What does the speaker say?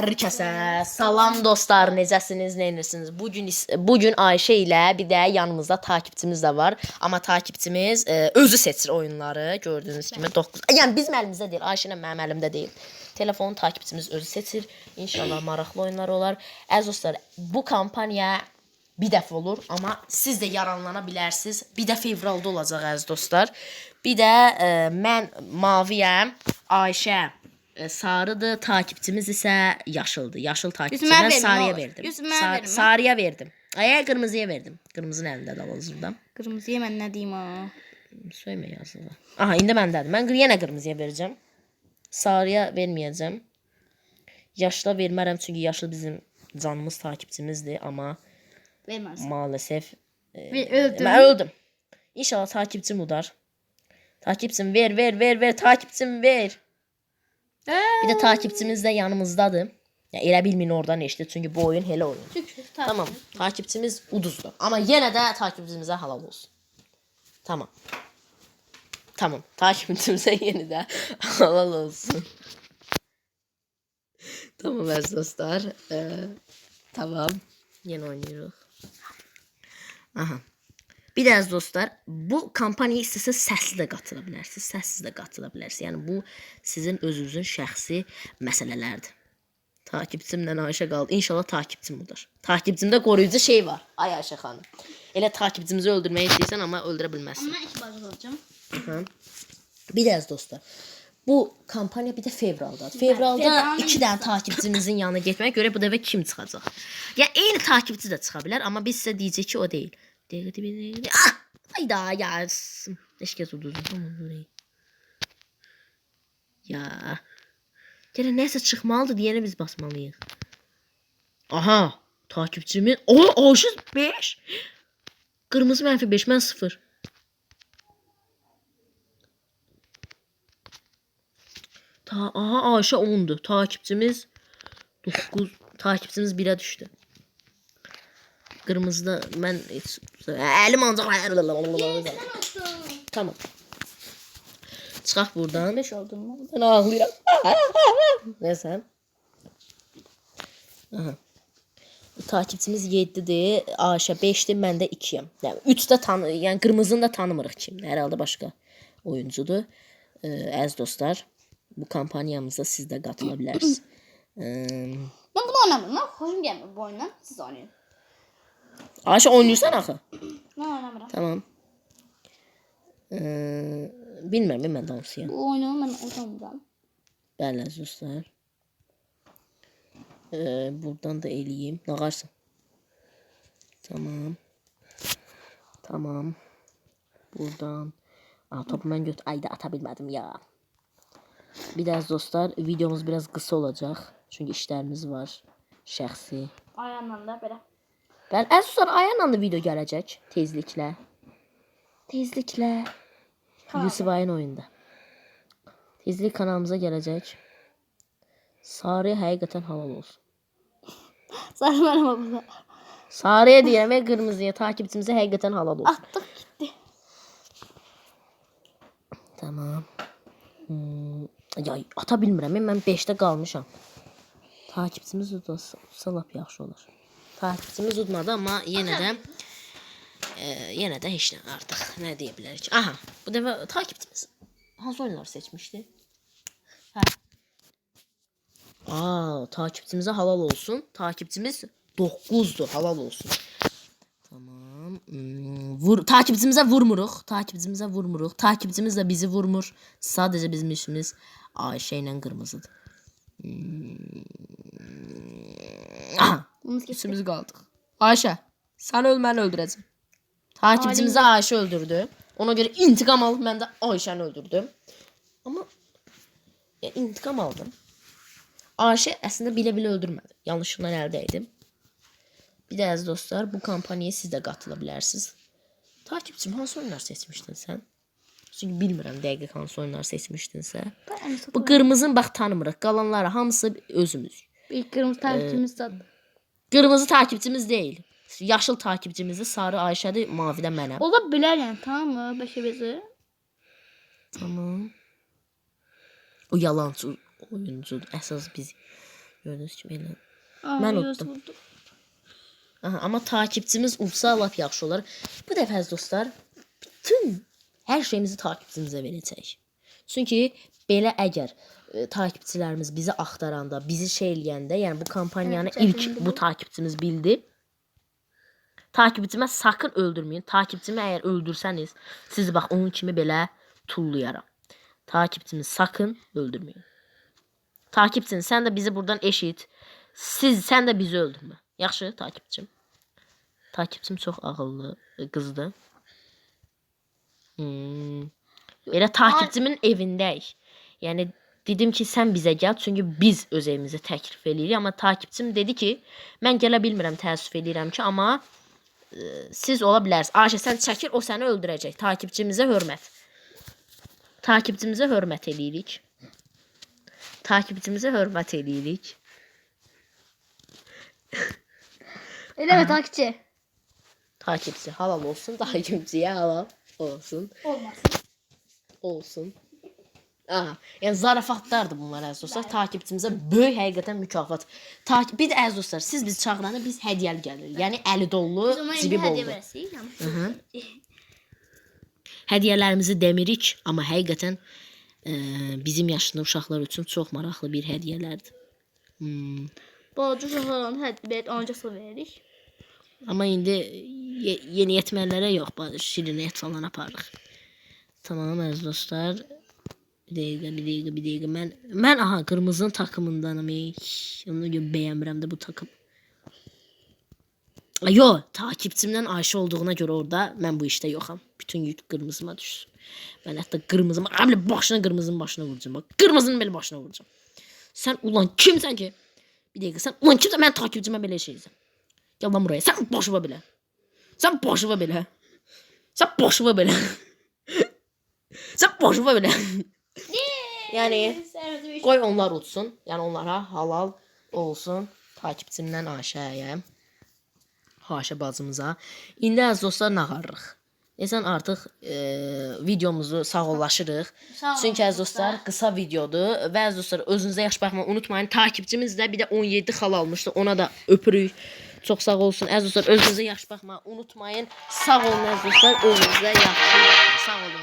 Hər kəsə salam dostlar, necəsiniz, neyinirsiniz? Bu gün bu gün Ayşə ilə bir də yanımızda takipçimiz də var. Amma takipçimiz e, özü seçir oyunları. Gördüyünüz kimi 9. Yəni bizim əlimizdə deyil, Ayşə ilə mənim əlimdə deyil. Telefonu takipçimiz özü seçir. İnşallah maraqlı oyunlar olar. Əziz dostlar, bu kampaniya bir dəfə olur, amma siz də yararlana bilərsiniz. Bir də fevralda olacaq əziz dostlar. Bir də e, mən maviyəm, Ayşə e, sarıdır, takipçimiz isə yaşıldır. Yaşıl takipçi. Yüzümə Mən verin, sarıya olur. verdim. Yüzümə Sar- verin, hə? sarıya verdim. Ay qırmızıya verdim. Qırmızının əlində də var Kırmızıya ben ne diyeyim ha? Söymə yazılı. Aha, indi məndədir. Mən yenə qırmızıya verəcəm. Sarıya verməyəcəm. Yaşla vermərəm çünki yaşlı bizim canımız takipçimizdir, amma Vermez. maalesef Ve öldüm. mən öldüm. İnşallah takipçim udar. Takipçim ver, ver, ver, ver, takipçim ver. Bir də takipçimiz də yanımızdadır. Ya elə bilməyin oradan eşidir çünki bu oyun elə oyun. Şükür. Tamam. Takipçimiz uduzdu. Ama yine de takipçimize halal olsun. Tamam. Tamam. Takipçimize yine de halal olsun. tamam aziz dostlar. Ee, tamam. Yine oynuyoruz. Aha. Bir də əziz dostlar, bu kampaniyaya istəsəz səsli də qatıla bilərsiniz, səssiz də qatıla bilərsiniz. Yəni bu sizin özünüzün şəxsi məsələlərdir. Takipçimlə Ayşə qaldı. İnşallah takipçim budur. Takipçimdə qoruyucu şey var. Ay Ayşə xanım. Elə takipçimizi öldürmək istəyirsən amma öldürə bilməzsən. Ben iki bacı. Bir də əziz dostlar. Bu kampaniya bir də fevraldadır. Fevralda fevralın 2 dənə takipçimizin yanına getməyə görə bu dəfə kim çıxacaq? Ya eyni takipçi də çıxa bilər, amma biz sizə deyəcək ki, o deyil. Bir dəqiqə. Ah! Hayda ya. Kəs uduzdu. Tamam, bu deyil. Ya. Gələn nəsə çıxmalıdır deyəni biz basmalıyıq. Aha, takipçimin. Oha, Ayşə 5. Qırmızı mənfi 5, mən 0. Ta aha Ayşə 10'du. Takipçimiz 9. Takipçimiz 1'e düşdü. Qırmızıda mən heç əlim ancaq Tamam. Çıxaq buradan. Beş oldun mu? Ben ağlayıram. ne sen? Aha. Takipçimiz 7-dir, Ayşə 5-dir, mən də 2-yəm. Yəni 3 də tanı, yəni qırmızını da tanımırıq kimdir. Hər halda başqa oyuncudur. Ee, əziz dostlar, bu kampaniyamıza siz də qatıla bilərsiniz. Ee, Ben bunu oynamıyorum. Ben hoşum gelmiyor bu oyundan. Siz oynayın. Ayşə oynayırsan axı? Ben oynamıyorum. Tamam. Ee, bilmirəm, mən dansıyam. Bu oyunu ben oynamıyorum. Bəli, dostlar. Ee, buradan da eləyim. Nağarsan. Tamam. Tamam. Buradan. Aa, topu mən götür. Ayda ata bilmədim ya. Bir də əziz dostlar, videomuz biraz qısa olacaq. Çünki işlərimiz var. Şəxsi. Ayağımdan da böyle. Əziz dostlar, ayağla da video gələcək tezliklə. Tezliklə. Yusuf Ayın oyunda. Tezlik kanalımıza gələcək. Sarıya həqiqətən halal olsun. Sarı benim burada. Sarıya deyirəm və qırmızıya takipçimizə həqiqətən halal olsun. Attık gitti. Tamam. Hmm, ya ata bilmirəm. Mən 5-də qalmışam. Takipçimiz udsa lap yaxşı olar. Takipçimiz udmadı amma yenə də e, yenə də heç nə artıq nə deyə. Aha, bu dəfə takipçimiz hansı oyunları seçmişdi? Hə. Aa, takipçimizə halal olsun. Takipçimiz 9'dur. Halal olsun. Tamam. Hmm, vur takipçimizə vurmuruq. Takipçimizə vurmuruq. Takipçimiz də bizi vurmur. Sadəcə bizim işimiz Ayşə ilə qırmızıdır. Hmm. Aha, Bunu gitti. üçümüz qaldıq. Ayşə, sən öl, mən öldürəcəm. Takipçimizi Ayşə öldürdü. Ona görə intiqam alıb mən də Ayşəni öldürdüm. Amma ya, intiqam aldım. Ayşə əslində bilə-bilə öldürmədi. Yanlışlıqla əldə etdim. Bir də əziz dostlar, bu kampaniyaya siz də qatıla bilərsiniz. Takipçim, hansı oyunlar seçmişdin sən? Çünki bilmirəm dəqiq hansı oyunlar seçmişdinsə. Bu qırmızını bax tanımırıq. Qalanları hamısı özümüz. Bir kırmızı takipçimiz de. Qırmızı takipçimiz deyil. Yaşıl takipçimizi sarı Ayşədir, mavi də mənəm. Olabilir yani tamam mı? Beşe bezi. Tamam. O yalancı oyuncudur. Əsas biz Gördüyünüz kimi elə. Mən utdum. Aha, amma takipçimiz olsa lap yaxşı olar. Bu dəfə əziz dostlar, bütün hər şeyimizi takipçimizə verəcəyik. Çünki belə əgər e, takipçilərimiz bizi axtaranda, bizi şey eləyəndə, yəni bu kampaniyanı Evet, ilk bu takipçimiz bildi. Takipçimə sakın öldürməyin. Takipçimi əgər öldürsəniz, sizi bax onun kimi belə tullayaram. Takipçimi sakın öldürməyin. Takipçin, sən də bizi buradan eşit. Siz, sən də bizi öldürmə. Yaxşı, takipçim. Takipçim çox ağıllı qızdır. Hmm. Elə takipçimin evindəyik. Yəni dedim ki, sən bizə gəl, çünki biz öz evimizi təklif eləyirik, amma takipçim dedi ki, mən gələ bilmirəm, təəssüf eləyirəm ki, amma e, siz ola bilərsiniz. Ayşə sən çəkir, o səni öldürəcək. Takipçimizə hörmət. Takipçimizə hörmət eləyirik. Takipçimizə hörmət eləyirik. Eləmə takipçi. Takipçi halal olsun, takipçiyə halal olsun. Olmasın. olsun. Aha, yəni zarafatlardır bunlar əziz dostlar. Takipçimizə böyük həqiqətən mükafat. Takip bir də əziz dostlar, siz bizi çağıranda biz hədiyyəli gəlirik. Yəni əli dolu, cibi verəsik. Hədiyyələrimizi demirik, amma həqiqətən e, bizim yaşında uşaqlar üçün çox maraqlı bir hədiyyələrdir. Hmm. Balaca uşaqlarla həddi bet ancaq veririk. Amma indi ye yeni yetməlilərə yox, şirinət falan aparırıq. Tamam əziz dostlar. Bir dəqiqə, bir dəqiqə, bir dəqiqə. Mən mən aha qırmızının takımındanam. ey. Ona görə bəyənmirəm də bu takım. Yo, takipçimdən Ayşə olduğuna görə orada mən bu işdə yoxam. Bütün yük qırmızıma düşsün. Mən hətta qırmızımı, belə başına qırmızının başına vuracağam. Bax, qırmızının belə başına vuracağam. Sən ulan kimsən ki? Bir dəqiqə, sən ulan kimsən? Mən takipçimə belə şeysən. Gel lan buraya. Sen boşuna bile. Sen boşuna bile. Sen boşuna bile. Sen boşuna bile. yani koy onlar utsun. Yani onlara halal olsun. Takipçimdən Ayşəyə. Haşə bacımıza. İndi əziz dostlar nağarırıq. Desən artıq e, videomuzu sağollaşırıq. Sağ Çünki əziz dostlar qısa videodur və əziz dostlar özünüzə yaxşı baxmağı unutmayın. Takipçimiz də bir də 17 xal almışdı. Ona da öpürük. Çox sağ olsun. Əziz dostlar özünüzə yaxşı baxmağı unutmayın. Sağ olun əziz dostlar. Özünüzə yaxşı. Sağ olun.